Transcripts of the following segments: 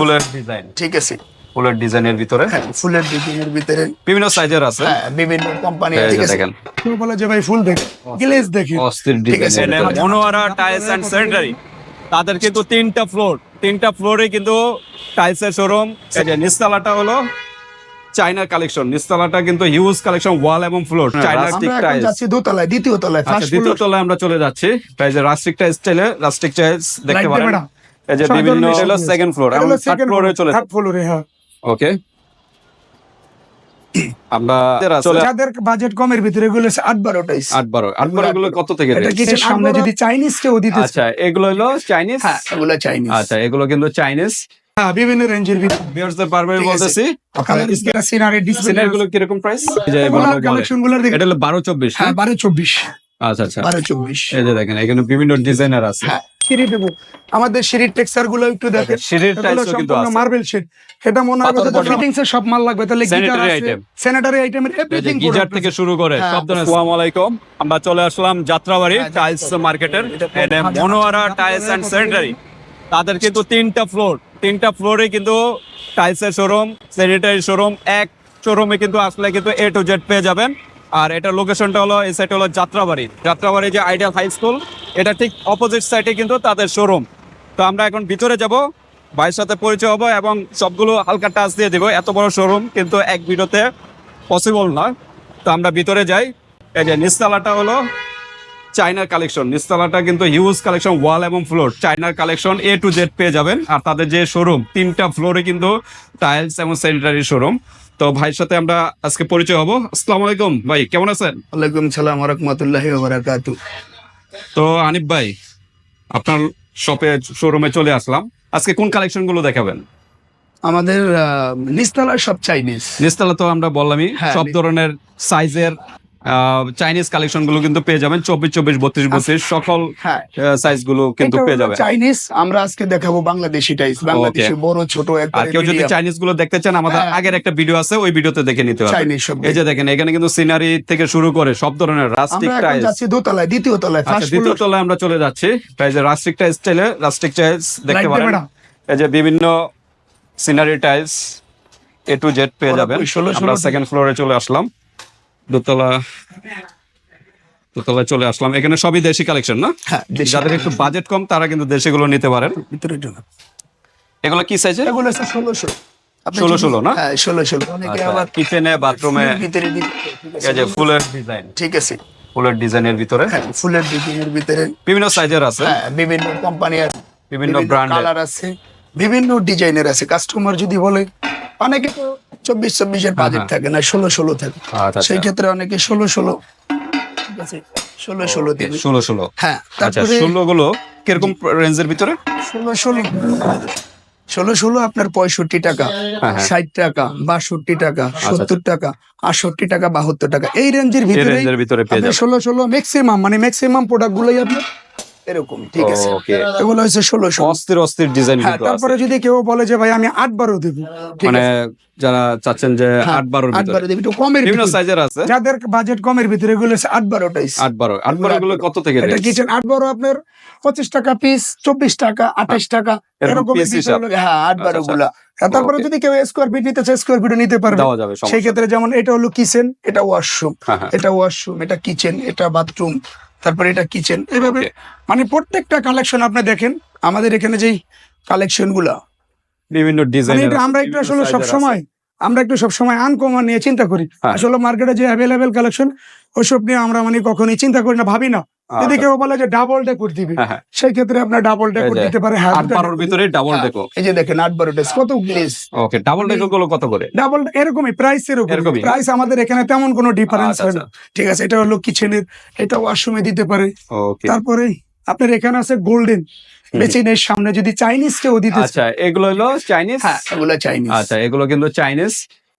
ফুলের ডিজাইন। ঠিক আছে। ফুলের ডিজাইনের ভিতরে? হ্যাঁ ফুলের ডিজাইনের ভিতরে। বিভিন্ন সাইজের আছে? হ্যাঁ বিভিন্ন কোম্পানি ঠিক আছে। দেখেন। কেউ বলে যে ভাই ফুল দেখি গ্লেজ দেখি। অস্থির design Monowara tiles and sanitary তাদের কিন্তু তিনটা ফ্লোর তিনটা ফ্লোরে কিন্তু টাইলসের শোরুম এই যে নিচতলাটা হলো চাইনার কালেকশন নিচতলাটা কিন্তু হিউজ কালেকশন ওয়াল এবং ফ্লোর চাইনার আমরা স্টিক টাইলস যাচ্ছি দোতলায় দ্বিতীয় তলায় আচ্ছা ফার্স্ট দ্বিতীয় তলায় আমরা চলে যাচ্ছি। রাস্টিক টাইলস স্টাইলে রাস্টিক টাইলস দেখতে পারেন। না? এই যে বিভিন্ন হলো সেকেন্ড ফ্লোর আমরা থার্ড ফ্লোরে চলে থার্ড ফ্লোরে হ্যাঁ। ওকে আমরা যাদের বাজেট কমের ভিতরে আট বারো টাইস আট বারো। আট বারো এগুলো কত থেকে এটা rate? সামনে যদি চাইনিজ কেউ দিতে আচ্ছা এগুলো হলো চাইনিজ হ্যাঁ এগুলো চাইনিজ আচ্ছা এগুলো কিন্তু চাইনিজ হ্যাঁ বিভিন্ন রেঞ্জের ভিতরে। বলতেছি। সিনারি ডিসপ্লে কীরকম প্রাইস যে কালেকশনগুলো এটা হলো বারো চব্বিশ হ্যাঁ বারো চব্বিশ। আচ্ছা আচ্ছা। বারো চব্বিশ। এই যে দেখেন এখানে বিভিন্ন ডিজাইনার আছে। হ্যাঁ। সিঁড়ি দেবো। আমাদের সিঁড়ির টেক্সচারগুলো একটু দেখেন। সিঁড়ির টাইলসও কিন্তু আছে। মার্বেল এটা মনে হয় ফিটিংস এর সব মাল লাগবে তাহলে গিটার আছে স্যানিটারি আইটেমের এভরিথিং থেকে শুরু করে হ্যাঁ, সব ধরনের আসসালামু আলাইকুম আমরা চলে আসলাম যাত্রাবাড়ি হ্যাঁ, টাইলস মার্কেটের এটা মনোয়ারা টাইলস টাকা স্যানিটারি তাদের কিন্তু তিনটা ফ্লোর তিনটা ফ্লোরে কিন্তু টাইলসের শোরুম স্যানিটারি শোরুম এক শোরুমে কিন্তু আসলে কিন্তু এ টু জেড পেয়ে যাবেন। আর এটার লোকেশনটা হলো, এই সাইড হলো যাত্রাবাড়ি। যাত্রাবাড়ি যে আইডিয়াল হাই স্কুল এটা ঠিক অপোজিট সাইডে কিন্তু তাদের শোরুম তো আমরা এখন ভিতরে যাব, ভাইয়ের সাথে পরিচয় হব এবং সবগুলো হালকা টাচ দিয়ে দেবো। এত বড় শোরুম কিন্তু এক ভিডিওতে পসিবল না তো আমরা ভিতরে যাই। এই যে নিচতলাটা হলো চাইনার কালেকশন নিচতলাটা কিন্তু হিউজ কালেকশন ওয়াল এবং ফ্লোর চাইনার কালেকশন এ টু জেড পেয়ে যাবেন। আর তাদের যে শোরুম তিনটা ফ্লোরে কিন্তু টাইলস এবং স্যানিটারি শোরুম তো ভাইয়ের সাথে আমরা আজকে পরিচয় হব। আসসালামু আলাইকুম ভাই কেমন আছেন? ওয়ালাইকুম সালাম রহমতুল্লাহি বারাকাতু। তো আনিফ ভাই আপনার শপে শোরুমে চলে আসলাম। আজকে কোন কালেকশনগুলো দেখাবেন? আমাদের নিস্তালা সব চাইনিজ নিস্তালা তো আমরা বললামই হ্যাঁ, সব ধরনের সাইজের চাইনিজ কালেকশনগুলো কিন্তু পেয়ে যাবেন। চব্বিশ চব্বিশ বত্রিশ বত্রিশ সকল হ্যাঁ। সাইজগুলো কিন্তু পেয়ে যাবেন চাইনিজ আমরা আজকে দেখাবো বাংলাদেশি টাইস বাংলাদেশি বড় ছোট আর কেউ যদি চাইনিজগুলো দেখতে চান আমাদের হ্যাঁ। আগের একটা ভিডিও আছে ওই ভিডিওতে দেখে নিতে পারবেন এই যে দেখেন এখানে কিন্তু সিনারি থেকে শুরু করে সব ধরনের রাস্টিক আমরা যাচ্ছি দোতলায় দ্বিতীয় তলায় আচ্ছা দ্বিতীয় তলায় আমরা চলে যাচ্ছি। এই যে রাস্টিক টাইলস স্টাইলে রাস্টিক টাইলস দেখতে পারেন। এই যে বিভিন্ন scenery tiles A to Z পেয়ে যাবেন। ওই 16 আমরা সেকেন্ড ফ্লোরে চলে আসলাম। দোতলা দোতলায় চলে আসলাম। এখানে সবই দেশি কালেকশন না? হ্যাঁ যাদের একটু বাজেট কম তারা কিন্তু দেশিগুলো নিতে পারেন। এগুলো কি সাইজের এগুলো ষোলোশো আপনি 16 যদি- 16 না? হ্যাঁ ষোলো ষোলো। আবার কিচেনে বাথরুমে ভিতরে এই যে ফুলের ডিজাইন ঠিক আছে। ফুলের ডিজাইনের ভিতরে? হ্যাঁ ফুলের ডিজাইনের ভিতরে। বিভিন্ন সাইজের আছে? হ্যাঁ বিভিন্ন কোম্পানি আছে। বিভিন্ন ব্র্যান্ডের কালার আছে। বিভিন্ন ডিজাইনের আছে। কাস্টমার যদি বলে অনেকে তো চব্বিশ চব্বিশের বাজেট হ্যাঁ। থাকে না ষোলো ষোলো থাকে। আচ্ছা সেই ক্ষেত্রে অনেকে ষোলো ষোলো। ঠিক আছে? ষোলো ষোলো দিবে। ষোলো ষোলো। হ্যাঁ আচ্ছা তারপরে ষোলো গুলো কীরকম রেঞ্জের ভিতরে? ষোলো ষোলো। ষোলো ষোলো আপনার পঁয়ষট্টি টাকা হ্যাঁ, হ্যাঁ। ষাট টাকা বাষট্টি টাকা সত্তর টাকা আটষট্টি টাকা বাহাত্তর টাকা। এই রেঞ্জের ভিতরে রেঞ্জের ভিতরে ষোলো ষোলো ম্যাক্সিমাম মানে ম্যাক্সিমাম প্রোডাক্ট গুলোই আপনার এরকম ঠিক আছে। এগুলো হচ্ছে ষোলো ষোলো অস্থির অস্থির ডিজাইন হ্যাঁ তারপরে যদি কেউ বলে যে ভাই আমি আট বারো দেবো। মানে যারা চাচ্ছেন যে হ্যাঁ, আট বারোর আট বারো দেবি একটু কমের বিভিন্ন সাইজের আছে। যাদের বাজেট কমের ভিতরে এগুলো হচ্ছে আট বারোটাই আট বারো। আট বারো গুলো কত থেকে এটা কিচেন আট বারো আপনার পঁচিশ টাকা পিস চব্বিশ টাকা আঠাশ টাকা এরকম। হ্যাঁ আট বারো আচ্ছা, গুলা। তারপরে যদি কেউ স্কোয়ার ফিট নিতে চায় স্কোয়ার ফিট নিতে পারবে। দেওয়া যাবে সেই ক্ষেত্রে যেমন এটা হলো কিচেন এটা ওয়াশরুম হ্যাঁ, হ্যাঁ। এটা ওয়াশরুম এটা কিচেন এটা বাথরুম তারপরে এটা কিচেন এভাবে মানে প্রত্যেকটা কালেকশন আপনি দেখেন আমাদের এখানে যেই কালেকশনগুলা বিভিন্ন মানে ডিজাইন এটা আমরা একটু আসলে সব সময় আমরা একটু সব সময় আনকমন নিয়ে চিন্তা করি। হ্যাঁ। আসলে মার্কেটে যে অ্যাভেলেবেল কালেকশন ওইসব নিয়ে আমরা মানে কখনই চিন্তা করি না ভাবি না। যদি কেউ বলে যে ডাবল ডেকোর দিবে আচ্ছা। সেই ক্ষেত্রে আপনার ডাবল ডেকোর দিতে পারে হ্যাঁ আট বারোর ভিতরে ডাবল ডেকো এই যে দেখেন আট বারোটা কত গ্লেজ ওকে ডাবল ডেকো গুলো কত করে? ডাবল এরকমই প্রাইস এরকম এরকমই। প্রাইস আমাদের এখানে তেমন কোনো ডিফারেন্স আচ্ছা, হয় না। ঠিক আছে এটা হলো কিচেনের এটা ওয়াশরুমে দিতে পারে। তারপরে আপনার এখানে আছে গোল্ডেন বেচিনের সামনে যদি চাইনিজ কেউ দিতে আচ্ছা এগুলো হলো চাইনিজ? হ্যাঁ এগুলো চাইনিজ। আচ্ছা এগুলো কিন্তু চাইনিজ।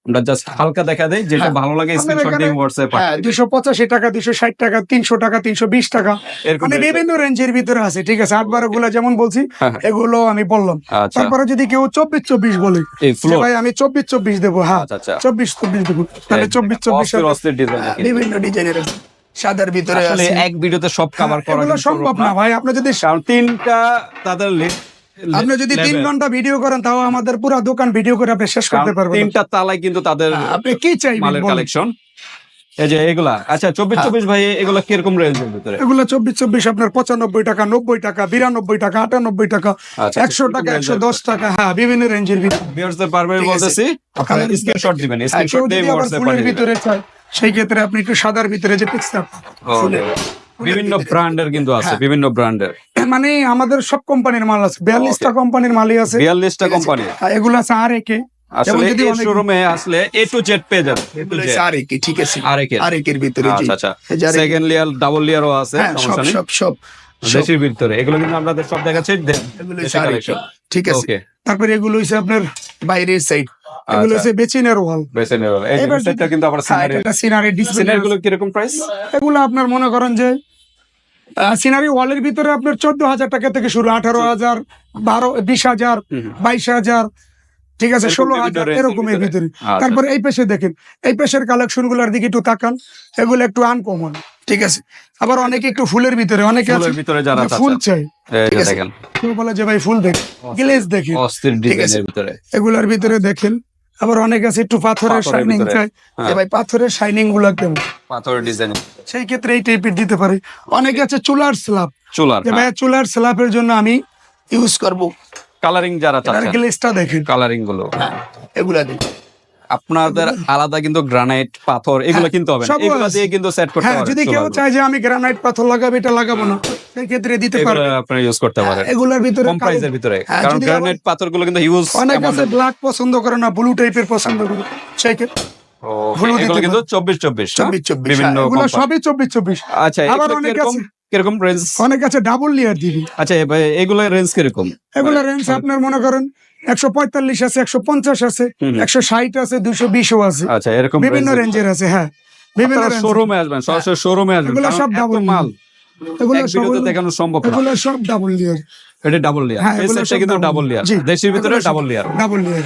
আমরা জাস্ট হালকা দেখা দেই যেটা হ্যাঁ। ভালো লাগে স্ক্রিনশট দিয়ে হোয়াটসঅ্যাপ হ্যাঁ দুশো পঁচাশি টাকা দুশো ষাট টাকা তিনশো টাকা তিনশো বিশ টাকা। এরকম মানে বিভিন্ন রেঞ্জের ভিতরে আছে ঠিক আছে? আট বারো গুলা যেমন বলছি হ্যাঁ, হ্যাঁ। এগুলো আমি বললাম। আচ্ছা। তারপরে যদি কেউ চব্বিশ চব্বিশ বলে ভাই আমি চব্বিশ চব্বিশ দেবো হ্যাঁ আচ্ছা আচ্ছা। চব্বিশ চব্বিশ দেবো তাহলে চব্বিশ চব্বিশ অস্থির অস্থির ডিজাইন বিভিন্ন ডিজাইনের সাদার ভিতরে আসলে এক ভিডিওতে সব কভার করা এগুলো সম্ভব না ভাই আপনি যদি তিনটা তাদের আপনি যদি তিন ঘণ্টা ভিডিও করেন তাও আমাদের পুরো দোকান ভিডিও করে আপনি শেষ করতে পারবেন। তিনটা তালায় কিন্তু তাদের হ্যাঁ, আপনি কি চাইবেন মালের কালেকশন এই যে এগুলা। আচ্ছা চব্বিশ চব্বিশ ভাই এগুলা কীরকম রেঞ্জের ভিতরে? এগুলো চব্বিশ চব্বিশ আপনার পঁচানব্বই টাকা নব্বই টাকা বিরানব্বই টাকা আটানব্বই টাকা আচ্ছা, একশো টাকা একশো দশ টাকা হ্যাঁ বিভিন্ন রেঞ্জের ভিতরে। ভিউয়ার্সদের পারবে ঠিক বলতেছি। আপনারা স্ক্রিনশট দিবেন হ্যাঁ, স্ক্রিনশট দিয়ে আবার পাঠিয়ে দিবেন। ভিতরে চায়। সেই ক্ষেত্রে আপনি একটু সাদার ভিতরে যে Okay. বিভিন্ন ব্র্যান্ডের কিন্তু আছে হ্যাঁ। বিভিন্ন ব্র্যান্ডের। মানে আমাদের সব কোম্পানির মাল আছে বিয়াল্লিশটা কোম্পানির মালই আছে। বিয়াল্লিশটা কোম্পানি। আর এগুলো আছে আর একে আসলে এই শোরুমে আসলে এ টু জেড পেয়ে যাবে এগুলো আরেকে ঠিক আছে। আরেকের। ভিতরে জি। আচ্ছা আচ্ছা। সেকেন্ড লেয়ার ডাবল লেয়ারও আছে হ্যাঁ সব সব সব সব। দেশের ভিতরে এগুলো কিন্তু আপনাদের সব দেখাচ্ছে ঠিক আছে। তারপরে এগুলো হচ্ছে আপনার বাইরের সাইড এগুলো আচ্ছা। হচ্ছে বেচিনের ওয়াল। বেছে নেব এই সেটটা কিন্তু আবার হ্যাঁ সিনারি এটা সিনারি ডিসপ্লে সিনারি প্রাইস এগুলো আপনার মনে করেন যে সিনারি ওয়ালের ভিতরে আপনার চোদ্দ হাজার টাকা থেকে শুরু আঠারো হাজার বারো বিশ হাজার বাইশ হাজার ঠিক আছে ষোলো হাজার এর এরকমের ভিতরে? ভিতরে। আচ্ছা। তারপরে এই পেশে দেখেন এই পেশের কালেকশনগুলার দিকে একটু তাকান এগুলো একটু আনকমন ঠিক আছে। আবার অনেকে একটু ফুলের ভিতরে অনেকে ফুলের ভিতরে যারা ফুল চাই। যে আছে। দেখেন। কেউ বলে যে ভাই ফুল দেখ গ্লেজ দেখেন অস্থির ডিজাইনের ভিতরে। এগুলার ভিতরে দেখেন। আবার অনেক আছে একটু পাথরের শাইনিং। চাই। হ্যাঁ। যে ভাই পাথরের শাইনিংগুলা কেমন? পাথরের ডিজাইন। সেই ক্ষেত্রে এই টাইপের দিতে পারে। অনেকে আছে চুলার স্ল্যাব চুলার যে ভাই চুলার স্ল্যাবের জন্য আমি ইউজ করব। কালারিং যারা চাচ্ছেন গ্লেজটা দেখেন। কালারিংগুলো। এগুলা দিই আপনাদের আলাদা কিন্তু গ্রানাইট পাথর এগুলো কিনতে হবে এগুলো দিয়ে কিন্তু সেট করতে হ্যাঁ পারেন যদি কেউ চায় যে আমি গ্রানাইট পাথর লাগাবো এটা লাগাবো না সেই ক্ষেত্রে দিতে এগুলো পারবে। আপনারা ইউজ করতে পারেন। এগুলোর ভিতরে কম প্রাইসের ভিতরে। হ্যাঁ, কারণ গ্রানাইট পাথরগুলো কিন্তু ইউজ অনেক আছে ব্ল্যাক পছন্দ করে না ব্লু টাইপের পছন্দ করে। সেই ক্ষেত্রে এগুলো কিন্তু চব্বিশ চব্বিশ চব্বিশ চব্বিশ বিভিন্ন সবই চব্বিশ চব্বিশ। আচ্ছা আবার অনেক আছে। কীরকম রেঞ্জ অনেক আছে ডাবল লেয়ার দিবি আচ্ছা এগুলো রেঞ্জ কীরকম? এগুলো রেঞ্জ আপনার মনে করেন একশো পঁয়তাল্লিশ আছে একশো পঞ্চাশ আছে একশো ষাট আছে দুশো বিশও আছে। আচ্ছা এরকম বিভিন্ন রেঞ্জের আছে হ্যাঁ। বিভিন্ন শোরুমে আসবেন সরাসরি শোরুমে আসবেন এগুলো সব double মাল এগুলো সব দেখানো সম্ভব এগুলো সব ডাবল লেয়ার এটা ডাবল লেয়ার হ্যাঁ, এই সেটটা কিন্তু ডাবল লেয়ার দেশের ভিতরে ডাবল লেয়ার ডাবল লেয়ার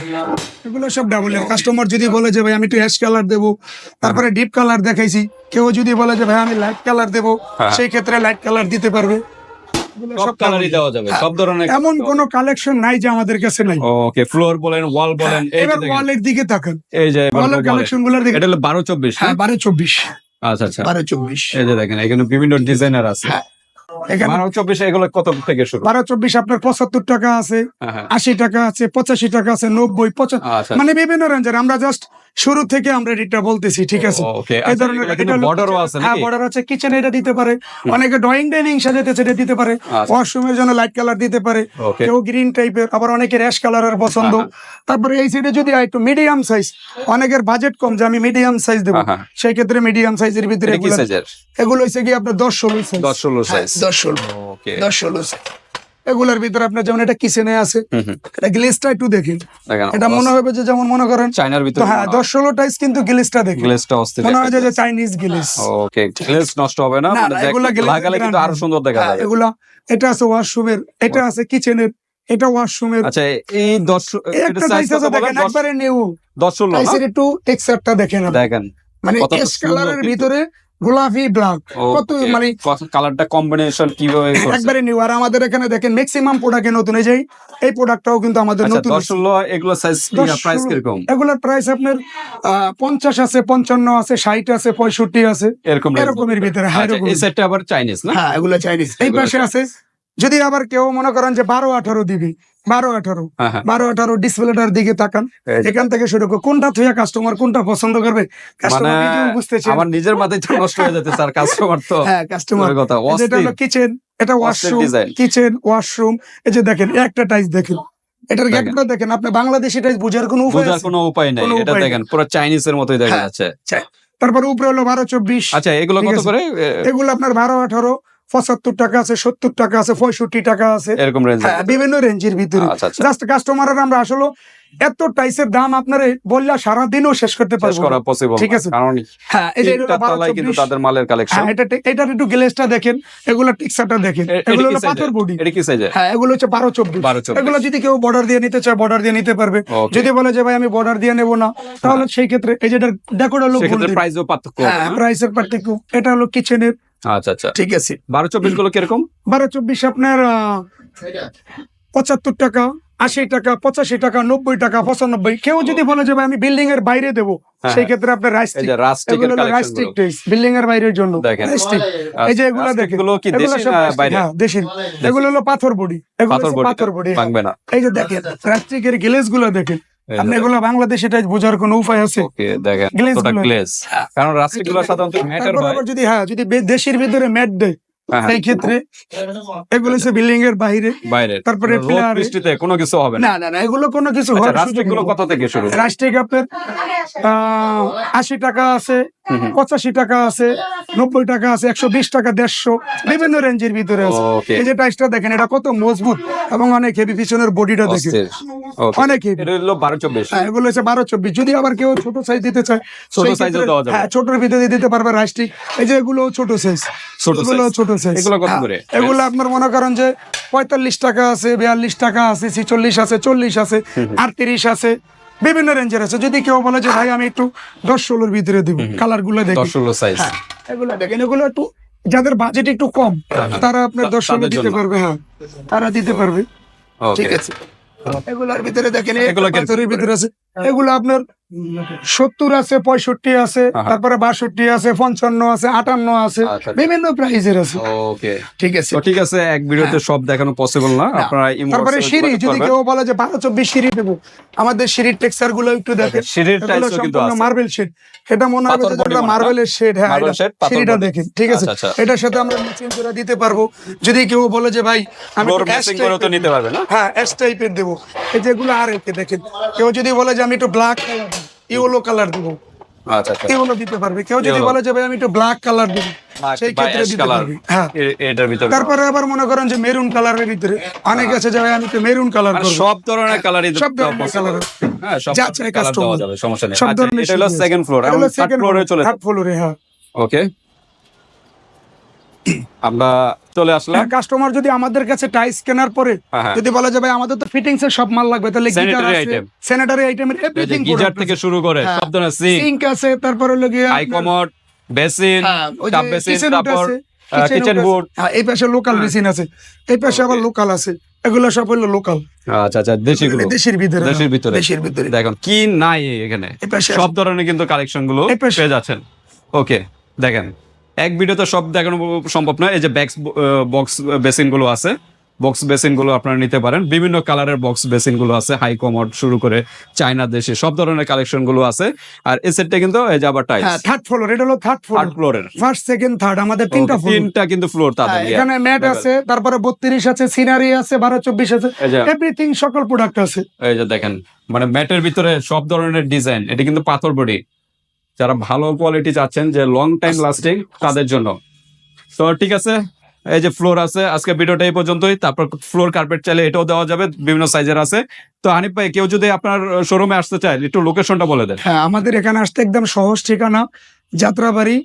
এগুলো সব ডাবল লেয়ার কাস্টমার যদি বলে যে ভাই আমি একটু অ্যাশ কালার দেবো তারপরে ডিপ কালার দেখাইছি। কেউ যদি বলে যে ভাই আমি লাইট কালার দেবো হ্যাঁ। সেই ক্ষেত্রে লাইট কালার দিতে পারবে। সব কালারই দেওয়া যাবে সব ধরনের এমন কোন কালেকশন নাই যে আমাদের কাছে নাই। ওকে ফ্লোর বলেন ওয়াল বলেন এই যে এবার দেখেন, ওয়ালের দিকে তাকান। এই যে ওয়ালের কালেকশনগুলোর দিকে এটা হলো বারো চব্বিশ হ্যাঁ বারো চব্বিশ। আচ্ছা আচ্ছা। বারো চব্বিশ। এই যে দেখেন এখানে বিভিন্ন ডিজাইনার আছে। হ্যাঁ। বারো চব্বিশ এগুলো কত থেকে শুরু? বারো চব্বিশ আপনার পঁচাত্তর টাকা আছে হ্যাঁ, হ্যাঁ। আশি টাকা আছে পঁচাশি টাকা আছে নব্বই পঁচাত্তর আচ্ছা মানে বিভিন্ন রেঞ্জের আমরা জাস্ট শুরু থেকে আমরা রেটটা বলতেছি ঠিক আছে? এই ধরনের এটা বর্ডারও আছে হ্যাঁ বর্ডার আছে কিচেন এটা দিতে পারে অনেকে ড্রয়িং ডাইনিং সাজাতে সেটা দিতে পারে আচ্ছা। ওয়াশরুমের জন্য লাইট কালার দিতে পারে কেউ গ্রিন টাইপের আবার অনেকে র্যাশ কালারের পছন্দ। হ্যাঁ, তারপরে এই সাইডে যদি একটু মিডিয়াম সাইজ অনেকের বাজেট কম যে আমি মিডিয়াম সাইজ দেবো হ্যাঁ, হ্যাঁ। সেই ক্ষেত্রে মিডিয়াম সাইজের ভিতরে এগুলো- হচ্ছে কি আপনার দশ ষোলো সাইজ দশ ষোলো হ্যাঁ, সাইজ দশ ষোলো। দশ ষোলো size। এগুলোর ভিতরে আপনার যেমন এটা কিচেনে আছে। এটা গ্লেসটা একটু দেখেন। এটা মনে হবে যে যেমন মনে করেন চাইনার ভিতরে হ্যাঁ দশ ষোলো টাইস কিন্তু গ্লেসটা দেখেন। গ্লেজটা অস্থির মনে হয় যে- চাইনিজ গ্লেস ওকে গ্লেজ নষ্ট হবে না মানে এগুলা লাগালে কিন্তু আরও সুন্দর দেখা হ্যাঁ, যাবে। এগুলা এটা আছে ওয়াশরুমের এটা আছে কিচেনের এটা ওয়াশরুমের আচ্ছা এই দশ একটা সাইজ আছে দেখেন একবারে নিউ দশ ষোলো একটু টেক্সচারটা দেখেন দেখেন। মানে এস কালারের ভিতরে গোলাপি ব্ল্যাক কত মানে কালারটা কম্বিনেশন কীভাবে? একবারে নিউ আর আমাদের এখানে দেখেন ম্যাক্সিমাম প্রোডাক্টে নতুন। এই যে এই প্রোডাক্টটাও কিন্তু আমাদের আচ্ছা নতুন। দশ ষোলো এগুলো সাইজ প্রাইস কীরকম? এগুলোর প্রাইস আপনার পঞ্চাশ আছে পঞ্চান্ন আছে ষাট আছে পঁয়ষট্টি আছে। এরকম এরকমের ভিতরে হ্যাঁ আচ্ছা, এই সেটটা আবার চাইনিজ না? হ্যাঁ এগুলো চাইনিজ এই পাশে আছে। যদি আবার কেউ মনে করেন যে বারো আঠারো দিবি বারো আঠারো হ্যাঁ, হ্যাঁ। বারো আঠারো ডিসপ্লেটার দিকে তাকান। এখান থেকে শুরু করে কোনটা থুয়া কাস্টমার কোনটা পছন্দ করবে? মানে আমার নিজের মাথায় তো নষ্ট হয়ে যেতে স্যার। কাস্টমার তো হ্যাঁ কাস্টমার কথা। অস্থির হলো কিচেন এটা ওয়াশরুম কিচেন ওয়াশরুম এই যে দেখেন একটা টাইস দেখেন। এটার। গ্যাপটা দেখেন আপনি বাংলাদেশি টাইস বুঝার কোনো উপায় আছে? কোনো উপায় নেই। এটা দেখেন পুরো চাইনিজের মতোই দেখা হ্যাঁ। যাচ্ছে। তারপর উপরে হলো বারো চব্বিশ। আচ্ছা এগুলো কত করে? এগুলো আপনার বারো আঠারো পঁচাত্তর টাকা আছে সত্তর টাকা আছে পঁয়ষট্টি টাকা আছে। এরকম রেঞ্জ হ্যাঁ বিভিন্ন রেঞ্জের ভিতরে। আচ্ছা আচ্ছা। জাস্ট কাস্টমারের আমরা আসলে এত টাইসের দাম আপনার বললে সারাদিনও শেষ করতে পারব করা পসিবল ঠিক আছে। কারণ হ্যাঁ যে এটা কিন্তু তাদের মালের কালেকশন হ্যাঁ এটা এটার একটু গ্লেসটা দেখেন এগুলো টিক্সাটা দেখেন। এগুলো হলো পাথর বডি এটা কি সাইজে হ্যাঁ এগুলো হচ্ছে বারো চব্বিশ। বারো চব্বিশ। এগুলো যদি কেউ বর্ডার দিয়ে নিতে চায় বর্ডার দিয়ে নিতে পারবে। যদি বলে যে ভাই আমি বর্ডার দিয়ে নেব না তাহলে সেই ক্ষেত্রে এই ডেকোর হলো প্রাইসও পার্থক্য। হ্যাঁ প্রাইসের পার্থক্য। এটা হলো কিচেনের আচ্ছা আচ্ছা। ঠিক আছে। বারো চব্বিশগুলো কীরকম? বারো চব্বিশ আপনার পঁচাত্তর টাকা আশি টাকা পঁচাশি টাকা নব্বই টাকা পঁচানব্বই। কেউ যদি বলে যে ভাই আমি বিল্ডিং এর বাইরে দেবো হ্যাঁ, সেই ক্ষেত্রে আপনার এই রাইস্টিক বিল্ডিং এর বাইরের জন্য। এই যে এগুলো দেখেন। গুলো কি এগুলো দেশি সব না রাস্টিক, বাইরে? হ্যাঁ দেশি। এগুলো হলো পাথর বডি। এগুলো পাথর বডি। এই যে দেখেন রাস্টিকের গ্লেজগুলো দেখেন। আপনি এগুলো বাংলাদেশ এটা বোঝার কোনো উপায় আছে? ওকে দেখেন Glaze গ্লেজ কারণ রাস্টিক সাধারণত ম্যাটার হয়। যদি হ্যাঁ যদি দেশের ভিতরে ম্যাট দেয় হ্যাঁ, হ্যাঁ, সেই ক্ষেত্রে এগুলো হচ্ছে বিল্ডিং এর বাইরে। বাইরে। তারপরে বৃষ্টিতে কোনো কিছু হবে না। না না না এগুলো কোনো কিছু আচ্ছা হওয়ারগুলো কত থেকে শুরু? রাষ্ট্রিক আপনার আহ, আশি টাকা আছে পঁচাশি টাকা আছে নব্বই টাকা আছে একশো বিশ টাকা দেড়শো বিভিন্ন রেঞ্জের ভিতরে আছে। এই যে টাইসটা দেখেন এটা কত মজবুত এবং অনেক হেভি পিছনের বডিটা দেখেন। অনেক বারো চব্বিশ। হ্যাঁ এগুলো হচ্ছে বারো চব্বিশ। যদি আবার কেউ ছোট সাইজ দিতে চায় ছোট সেই size ও ক্ষেত্রে- দেওয়া যাবে। হ্যাঁ ছোটর ভিতরে দিতে পারবে রাষ্ট্রিক এই যে এগুলো ছোট সাইজ ছোট এগুলো ছোট সাইজ এগুলো এগুলো আপনার মনে করেন যে পঁয়তাল্লিশ টাকা আছে বিয়াল্লিশ টাকা আছে ছিচল্লিশ আছে চল্লিশ আছে আটত্রিশ আছে। বিভিন্ন রেঞ্জের আছে। যদি কেউ বলে যে ভাই আমি একটু দশ ষোলোর ভিতরে দিব কালারগুলো দেখি। দশ ষোলো সাইজ হ্যাঁ, এগুলো দেখেন এগুলো একটু যাদের বাজেট একটু কম তারা আপনার দশ ষোলো দিতে পারবে হ্যাঁ তারা দিতে পারবে। ঠিক আছে। এগুলোর ভিতরে দেখেন এগুলো ভিতরে আছে। এগুলো আপনার সত্তর আছে পঁয়ষট্টি আছে হ্যাঁ। তারপরে বাষট্টি আছে পঞ্চান্ন আছে আটান্ন আছে আচ্ছা। বিভিন্ন প্রাইজের আছে। ওকে। ঠিক আছে। ঠিক আছে এক ভিডিওতে সব দেখানো পসিবল না। আপনারা তারপরে সিঁড়ি যদি কেউ বলে যে বারো চব্বিশ সিঁড়ি দেবো। আমাদের সিঁড়ির টেক্সচারগুলো একটু দেখেন। সিঁড়ির সম্পূর্ণ মার্বেল শেড এটা মনে হবে যে মার্বেলের শেড হ্যাঁ সিঁড়িটা। দেখেন। ঠিক আছে? আচ্ছা, আচ্ছা। এটার সাথে আমরা করে দিতে পারব। যদি কেউ বলে যে ভাই আমি নিতে পারবে না? হ্যাঁ এস টাইপের দেবো। এই যেগুলো আর দেখেন। কেউ যদি বলে যে আমি একটু ব্ল্যাক ইয়েলো কালার দিব। আচ্ছা আচ্ছা। দিতে পারবে। কেউ যদি বলে যে ভাই আমি একটু ব্ল্যাক কালার দেবো Black সেই ক্ষেত্রে দিতে পারবে। হ্যাঁ। এটার ভিতরে। তারপরে আবার মনে করেন যে মেরুন কালারের ভিতরে। অনেক আছে যে ভাই আমি মেরুন কালার মানে সব ধরনের কালারই সব ধরনের colour। হ্যাঁ সব যা ধরনের চাই কালার দেওয়া যাবে সমস্যা নেই। সব ধরনের এটা হলো সেকেন্ড ফ্লোর থার্ড ফ্লোরে চলে floor হ্যাঁ। ওকে আমরা চলে আসলাম। কাস্টমার যদি আমাদের কাছে টাইস কেনার পরে হ্যাঁ, হ্যাঁ। যদি বলা যাবে আমাদের তো ফিটিংস এর সব মাল লাগবে তাহলে গিটার আছে স্যানিটারি আইটেমের এই এভরিথিং গিজার থেকে শুরু করে হ্যাঁ। সব ধরনের সিঙ্ক আছে তারপর হলো গিয়ে আইকমোড বেসিন হ্যাঁ, টাপ বেসিন তারপর কিচেন বোর্ড হ্যাঁ, এই পাশে লোকাল মেশিন আছে এই পাশে আবার লোকাল আছে এগুলো সব হলো লোকাল আচ্ছা আচ্ছা দেশিগুলো। দেশের ভিতরে দেশের ভিতরে। দেশের ভিতরে। দেখুন কি নাই এখানে? সব ধরনের কিন্তু কালেকশনগুলো পেয়ে যাচ্ছেন। ওকে দেখেন। এক ভিডিওতে সব দেখানো সম্ভব নয়। এই যে ব্যাক্স বক্স বেসিনগুলো আছে বক্স বেসিনগুলো আপনারা নিতে পারেন। বিভিন্ন কালারের বক্স বেসিনগুলো আছে হাই কমোড শুরু করে চায়না দেশে সব ধরনের কালেকশনগুলো আছে। আর এই সেটটা কিন্তু এই যে আবার টাইলস হ্যাঁ থার্ড ফ্লোর এটা হলো থার্ড ফ্লোর থার্ড ফ্লোরের ফার্স্ট সেকেন্ড থার্ড আমাদের তিনটা ফ্লোর তিনটা কিন্তু ফ্লোর তাদের ইয়ে। এখানে ম্যাট আছে তারপরে বত্রিশ আছে সিনারি আছে বারো চব্বিশ আছে। এই যে। এভরিথিং সকল প্রোডাক্ট আছে। এই যে দেখেন মানে ম্যাটের ভিতরে সব ধরনের ডিজাইন এটা কিন্তু পাথর বডি। যারা ভালো কোয়ালিটি চাচ্ছেন যে লং টাইম লাস্টিং তাদের জন্য। তো ঠিক আছে এই যে ফ্লোর আছে আজকে ভিডিওটা এই পর্যন্তই। তারপর ফ্লোর কার্পেট চাইলে এটাও দেওয়া যাবে বিভিন্ন সাইজের আছে। তো হানিফ ভাই কেউ যদি আপনার শোরুমে আসতে চায় একটু লোকেশনটা বলে দেন। হ্যাঁ আমাদের এখানে আসতে একদম সহজ ঠিকানা যাত্রাবাড়ি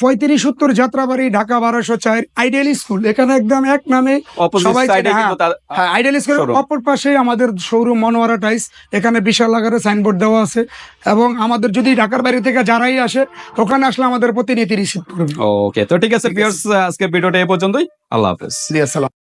পঁয়ত্রিশ সত্তর যাত্রাবাড়ি ঢাকা বারোশো চার আইডিয়াল স্কুল এখানে একদম এক নামে সবাই তার- হ্যাঁ আইডিয়াল স্কুল অপর পাশে আমাদের শোরুম মনোয়ারা টাইস এখানে বিশাল আকারে সাইনবোর্ড দেওয়া আছে। এবং আমাদের যদি ঢাকার বাইরে থেকে যারাই আসে ওখানে আসলে আমাদের প্রতিনিধি রিসিভ করবে। ওকে তো ঠিক আছে আজকে ভিডিওটা এই পর্যন্তই। আল্লাহ হাফেজ। আসসালাম।